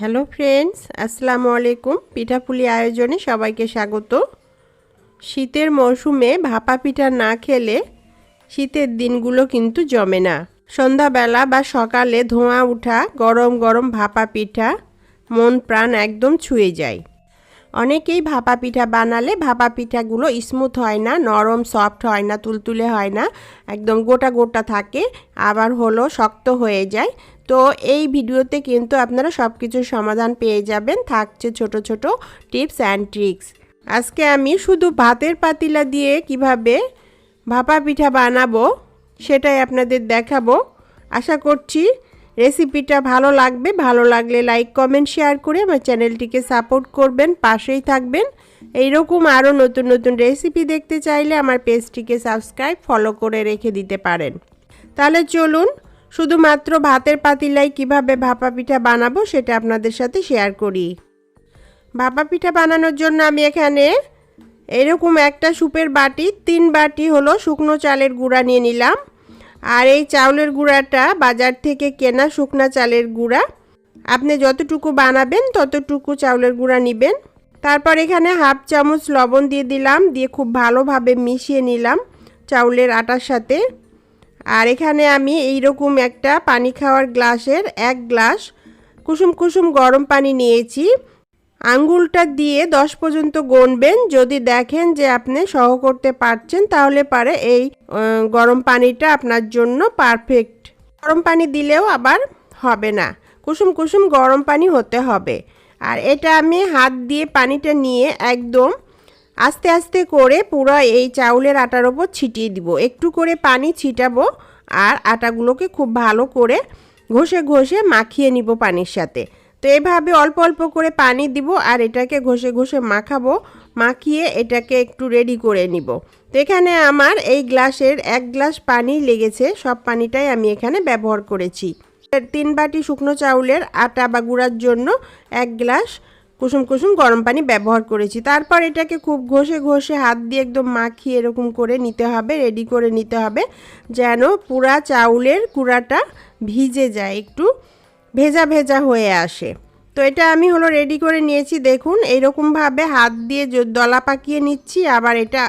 Hello friends, আসসালামু আলাইকুম। পিঠাপুলি আয়োজনে সবাইকে স্বাগত। শীতের মৌসুমে ভাপা পিঠা না খেলে শীতের দিনগুলো কিন্তু জমে না। সন্ধ্যাবেলা বা সকালে ধোঁয়া ওঠা গরম গরম ভাপা পিঠা, মন প্রাণ একদম ছুঁয়ে যায়। অনেকেই ভাপা পিঠা বানালে ভাপা পিঠাগুলো স্মুথ হয় না, নরম সফট হয় না, তুলতুলে হয় না, একদম গোটা গোটা থাকে, আবার হলো শক্ত হয়ে যায়। তো এই ভিডিওতে কিন্তু আপনারা সব কিছুর সমাধান পেয়ে যাবেন, থাকছে ছোট ছোট টিপস অ্যান্ড ট্রিক্স। আজকে আমি শুধু ভাতের পাতিলা দিয়ে কীভাবে ভাপা পিঠা বানাবো সেটাই আপনাদের দেখাবো। আশা করছি রেসিপিটা ভালো লাগবে, ভালো লাগলে লাইক, কমেন্ট, শেয়ার করে আমার চ্যানেলটিকে সাপোর্ট করবেন, পাশেই থাকবেন। এইরকম আরও নতুন নতুন রেসিপি দেখতে চাইলে আমার পেজটিকে সাবস্ক্রাইব, ফলো করে রেখে দিতে পারেন। তাহলে চলুন শুধুমাত্র ভাতের পাতিলাই কীভাবে ভাপা পিঠা বানাবো সেটা আপনাদের সাথে শেয়ার করি। ভাপা পিঠা বানানোর জন্য আমি এখানে এরকম একটা সুপের বাটি, তিন বাটি হলো শুকনো চালের গুঁড়া নিয়ে নিলাম। আর এই চাউলের গুঁড়াটা বাজার থেকে কেনা শুকনা চালের গুঁড়া। আপনি যতটুকু বানাবেন ততটুকু চাউলের গুঁড়া নেবেন। তারপর এখানে হাফ চামচ লবণ দিয়ে দিলাম, দিয়ে খুব ভালোভাবে মিশিয়ে নিলাম চাউলের আটার সাথে। আর এখানে আমি এই রকম একটা পানি খাওয়ার গ্লাসের এক গ্লাস কুসুম কুসুম গরম পানি নিয়েছি। আঙ্গুলটা দিয়ে দশ পর্যন্ত গণবেন যদি দেখেন যে আপনি সহ করতে পারছেন, তাহলে পারে এই গরম পানিটা আপনার জন্য পারফেক্ট। গরম পানি দিলেও আবার হবে না। কুসুম কুসুম গরম পানি হতে হবে। আর এটা আমি হাত দিয়ে পানিটা নিয়ে একদম আস্তে আস্তে করে পুরো এই চাউলের আটার ওপর ছিটিয়ে দিব। একটু করে পানি ছিটাবো আর আটাগুলোকে খুব ভালো করে ঘষে ঘষে মাখিয়ে নিব পানির সাথে। তো এভাবে অল্প অল্প করে পানি দিব আর এটাকে ঘষে ঘষে মাখাবো, মাখিয়ে এটাকে একটু রেডি করে নিব। তো এখানে আমার এই গ্লাসের এক গ্লাস পানি লেগেছে, সব পানিটাই আমি এখানে ব্যবহার করেছি। তিন বাটি শুকনো চাউলের আটা বা গুঁড়ার জন্য এক গ্লাস কুসুম কুসুম গরম পানি ব্যবহার করেছি। তারপর এটাকে খুব ঘষে ঘষে হাত দিয়ে একদম মাখিয়ে এরকম করে নিতে হবে রেডি করে নিতে হবে, যেন পুরা চাউলের কুড়াটা ভিজে যায়, একটু ভেজা ভেজা হয়ে আসে। তো এটা আমি হলো রেডি করে নিয়েছি, দেখুন, এইরকমভাবে হাত দিয়ে দলা পাকিয়ে নিচ্ছি, আবার এটা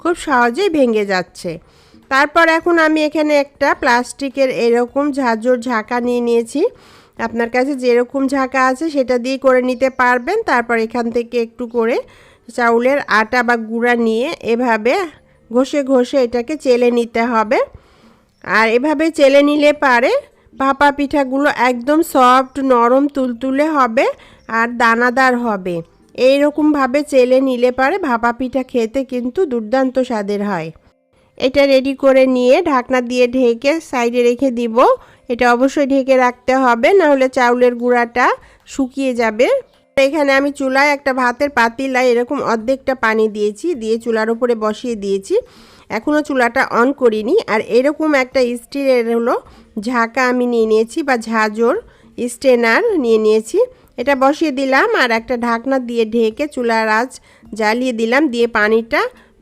খুব সহজেই ভেঙে যাচ্ছে। তারপর এখন আমি এখানে একটা প্লাস্টিকের এরকম ঝাঁঝর ঝাঁকা নিয়ে নিয়েছি। আপনার কাছে যেরকম ঝাঁকা আছে সেটা দিয়ে করে নিতে পারবেন। তারপর এখান থেকে একটু করে চাউলের আটা বা গুঁড়া নিয়ে এভাবে ঘষে ঘষে এটাকে চেলে নিতে হবে। আর এভাবে চেলে নিলে পারে ভাপা পিঠাগুলো একদম সফট, নরম, তুলতুলে হবে আর দানাদার হবে। এই রকমভাবে চেলে নিলে পারে ভাপা পিঠা খেতে কিন্তু দুর্দান্ত স্বাদের হয়। এটা রেডি করে নিয়ে ঢাকনা দিয়ে ঢেকে সাইডে রেখে দিব। এটা অবশ্যই ঢেকে রাখতে হবে, নাহলে চাউলের গুঁড়াটা শুকিয়ে যাবে। এখানে আমি চুলায় একটা ভাতের পাতিলায় এরকম অর্ধেকটা পানি দিয়েছি, দিয়ে চুলার উপরে বসিয়ে দিয়েছি। এখনও চুলাটা অন করিনি, আর এরকম একটা স্টিলের হলো ঝাঁকা আমি নিয়ে নিয়েছি, বা ঝাঁঝর স্টেনার নিয়ে নিয়েছি। এটা বসিয়ে দিলাম, আর একটা ঢাকনা দিয়ে ঢেকে চুলার আঁচ জ্বালিয়ে দিলাম, দিয়ে পানিটা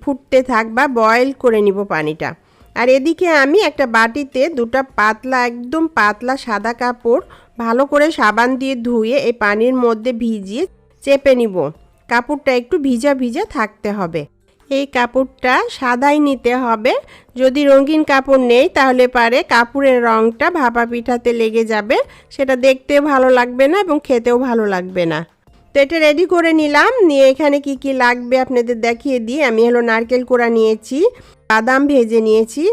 ফুটতে থাক বা বয়েল করে নিব পানিটা। আর এদিকে আমি একটা বাটিতে দুটো পাতলা, একদম পাতলা সাদা কাপড় ভালো করে সাবান দিয়ে ধুয়ে এই পানির মধ্যে ভিজিয়ে চেপে নিব। কাপড়টা একটু ভিজা ভিজা থাকতে হবে। এই কাপড়টা সাদাই নিতে হবে। যদি রঙিন কাপড় নেই তাহলে পারে কাপড়ের রঙটা ভাপা পিঠাতে লেগে যাবে। সেটা দেখতেও ভালো লাগবে না এবং খেতেও ভালো লাগবে না। এটা রেডি করে নিলাম। নিয়ে এখানে কি কি লাগবে আপনাদের দেখিয়ে দিই। আমি হলো নারকেল কোড়া নিয়েছি, বাদাম ভেজে নিয়েছি,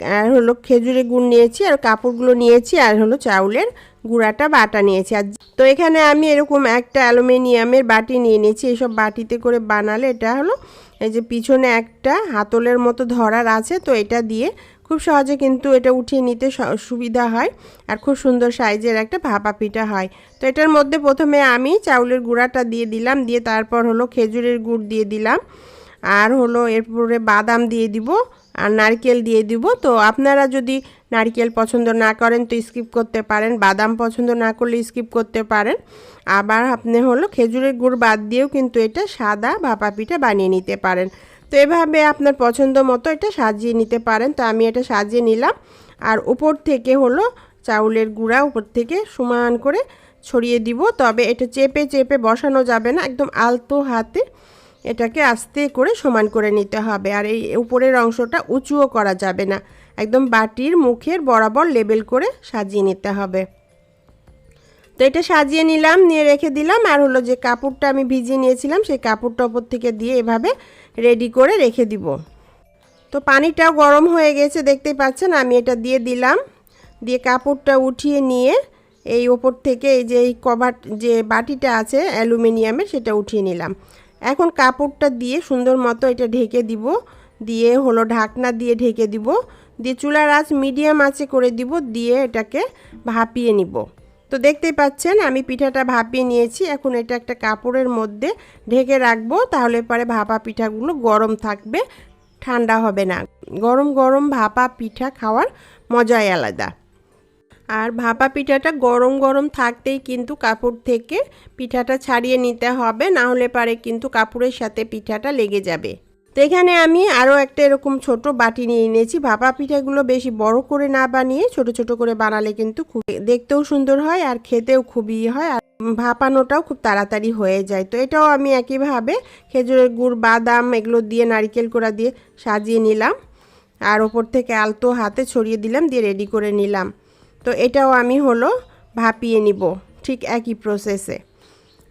আর হলো খেজুরের গুড় নিয়েছি, আর কাপড়গুলো নিয়েছি, আর হলো চাউলের গুঁড়াটা, বাটা নিয়েছি। আর তো এখানে আমি এরকম একটা অ্যালুমিনিয়ামের বাটি নিয়ে নিয়েছি। এইসব বাটিতে করে বানালে এটা হলো, এই যে পিছনে একটা হাতলের মতো ধরার আছে, তো এটা দিয়ে খুব সহজে কিন্তু এটা উঠিয়ে নিতে সুবিধা হয়। আর খুব সুন্দর সাইজের একটা ভাপা পিঠা হয়। তো এটার মধ্যে প্রথমে আমি চাউলের গুঁড়াটা দিয়ে দিলাম। দিয়ে তারপর হলো খেজুরের গুড় দিয়ে দিলাম। আর হলো এরপরে বাদাম দিয়ে দিব। আর নারকেল দিয়ে দিব। তো আপনারা যদি নারকেল পছন্দ না করেন তো স্কিপ করতে পারেন। বাদাম পছন্দ না করলে স্কিপ করতে পারেন। আবার আপনি হলো খেজুরের গুড় বাদ দিয়েও কিন্তু এটা সাদা ভাপা পিঠা বানিয়ে নিতে পারেন। তো এভাবে আপনার পছন্দ মতো এটা সাজিয়ে নিতে পারেন। তো আমি এটা সাজিয়ে নিলাম। আর উপর থেকে হলো চাউলের গুঁড়া উপর থেকে সমান করে ছড়িয়ে দিব। তবে এটা চেপে চেপে বসানো যাবে না, একদম আলতো হাতে এটাকে আস্তে করে সমান করে নিতে হবে। আর এই উপরের অংশটা উঁচুও করা যাবে না, একদম বাটির মুখের বরাবর লেবেল করে সাজিয়ে নিতে হবে। তো এটা সাজিয়ে নিলাম, নিয়ে রেখে দিলাম। আর হলো যে কাপড়টা আমি ভিজিয়ে নিয়েছিলাম, সেই কাপড়টা ওপর থেকে দিয়ে এভাবে রেডি করে রেখে দিব। তো পানিটাও গরম হয়ে গেছে, দেখতেই পাচ্ছেন, আমি এটা দিয়ে দিলাম। দিয়ে কাপড়টা উঠিয়ে নিয়ে এই ওপর থেকে এই যে এই কভার, যে বাটিটা আছে অ্যালুমিনিয়ামের, সেটা উঠিয়ে নিলাম। এখন কাপড়টা দিয়ে সুন্দর মতো এটা ঢেকে দিব। দিয়ে হলো ঢাকনা দিয়ে ঢেকে দিব। দিয়ে চুলার আঁচ মিডিয়াম আঁচে করে দিব। দিয়ে এটাকে ভাপিয়ে নিব। তো দেখতেই পাচ্ছেন, আমি পিঠাটা ভাপিয়ে নিয়েছি। এখন এটা একটা কাপড়ের মধ্যে ঢেকে রাখব, তাহলে পরে ভাপা পিঠাগুলো গরম থাকবে, ঠান্ডা হবে না। গরম গরম ভাপা পিঠা খাওয়ার মজাই আলাদা। আর ভাপা পিঠাটা গরম গরম থাকতেই কিন্তু কাপড় থেকে পিঠাটা ছাড়িয়ে নিতে হবে, না হলে পারে কিন্তু কাপড়ের সাথে পিঠাটা লেগে যাবে। তো এখানে আমি আরও একটা এরকম ছোট বাটি নিয়ে নিয়েছি ভাপা পিঠাগুলো বেশি বড় করে না বানিয়ে ছোট ছোট করে বানালে কিন্তু খুব দেখতেও সুন্দর হয় আর খেতেও খুবই হয় আর ভাপানোটাও খুব তাড়াতাড়ি হয়ে যায়। তো এটাও আমি একইভাবে খেজুরের গুড়, বাদাম এগুলো দিয়ে নারিকেল কোড়া দিয়ে সাজিয়ে নিলাম। আর ওপর থেকে আলতো হাতে ছড়িয়ে দিলাম, দিয়ে রেডি করে নিলাম। তো এটাও আমি হলো ভাপিয়ে নিব ঠিক একই প্রসেসে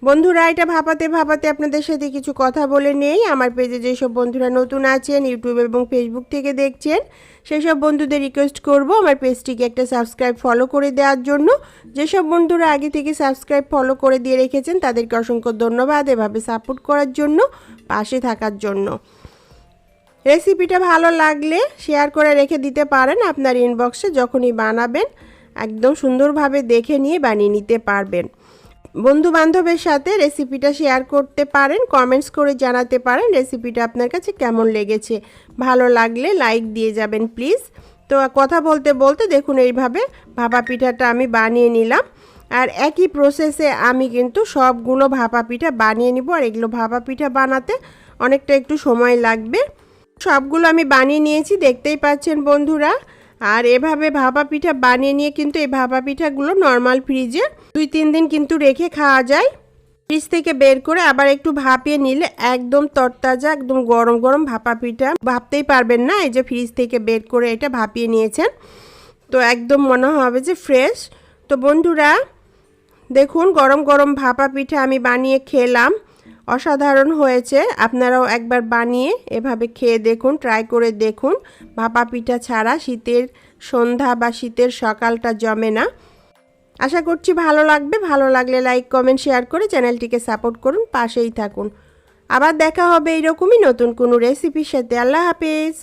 বন্ধুরা, এটা ভাপাতে ভাপাতে আপনাদের সাথে কিছু কথা বলে নেই। আমার পেজে যেসব বন্ধুরা নতুন আছেন, ইউটিউব এবং ফেসবুক থেকে দেখছেন সেই সব বন্ধুদের রিকোয়েস্ট করব আমার পেজটিকে একটা সাবস্ক্রাইব ফলো করে দেওয়ার জন্য। যেসব বন্ধুরা আগে থেকে সাবস্ক্রাইব ফলো করে দিয়ে রেখেছেন, তাদেরকে অসংখ্য ধন্যবাদ এভাবে সাপোর্ট করার জন্য, পাশে থাকার জন্য। রেসিপিটা ভালো লাগলে শেয়ার করে রেখে দিতে পারেন আপনার ইনবক্সে যখনই বানাবেন, একদম সুন্দরভাবে দেখে নিয়ে বানিয়ে নিতে পারবেন। বন্ধু বান্ধবের সাথে রেসিপিটা শেয়ার করতে পারেন কমেন্টস করে জানাতে পারেন রেসিপিটা আপনার কাছে কেমন লেগেছে। ভালো লাগলে লাইক দিয়ে যাবেন প্লিজ তো কথা বলতে বলতে দেখুন এইভাবে ভাপা পিঠাটা আমি বানিয়ে নিলাম। আর একই প্রসেসে আমি কিন্তু সবগুলো ভাপা পিঠা বানিয়ে নিব। আর এগুলো ভাপা পিঠা বানাতে অনেকটা একটু সময় লাগবে। সবগুলো আমি বানিয়ে নিয়েছি, দেখতেই পাচ্ছেন বন্ধুরা। আর এভাবে ভাপা পিঠা বানিয়ে নিয়ে কিন্তু এই ভাপা পিঠাগুলো নর্মাল ফ্রিজে দুই, তিন দিন কিন্তু রেখে খাওয়া যায়। ফ্রিজ থেকে বের করে আবার একটু ভাপিয়ে নিলে একদম তরতাজা, একদম গরম গরম ভাপা পিঠা। ভাবতেই পারবেন না, এই যে ফ্রিজ থেকে বের করে এটা ভাপিয়ে নিয়েছেন। তো একদম মনে হবে যে ফ্রেশ তো বন্ধুরা, দেখুন গরম গরম ভাপা পিঠা আমি বানিয়ে খেলাম। অসাধারণ হয়েছে। আপনারাও একবার বানিয়ে এভাবে খেয়ে দেখুন ট্রাই করে দেখুন। ভাপা পিঠা ছাড়া শীতের সন্ধ্যা বা শীতের সকালটা জমে না। আশা করছি ভালো লাগবে। ভালো লাগলে লাইক কমেন্ট শেয়ার করে চ্যানেলটিকে সাপোর্ট করুন, পাশেই থাকুন। আবার দেখা হবে এইরকমই নতুন কোনো রেসিপির সাথে। আল্লাহ হাফেজ।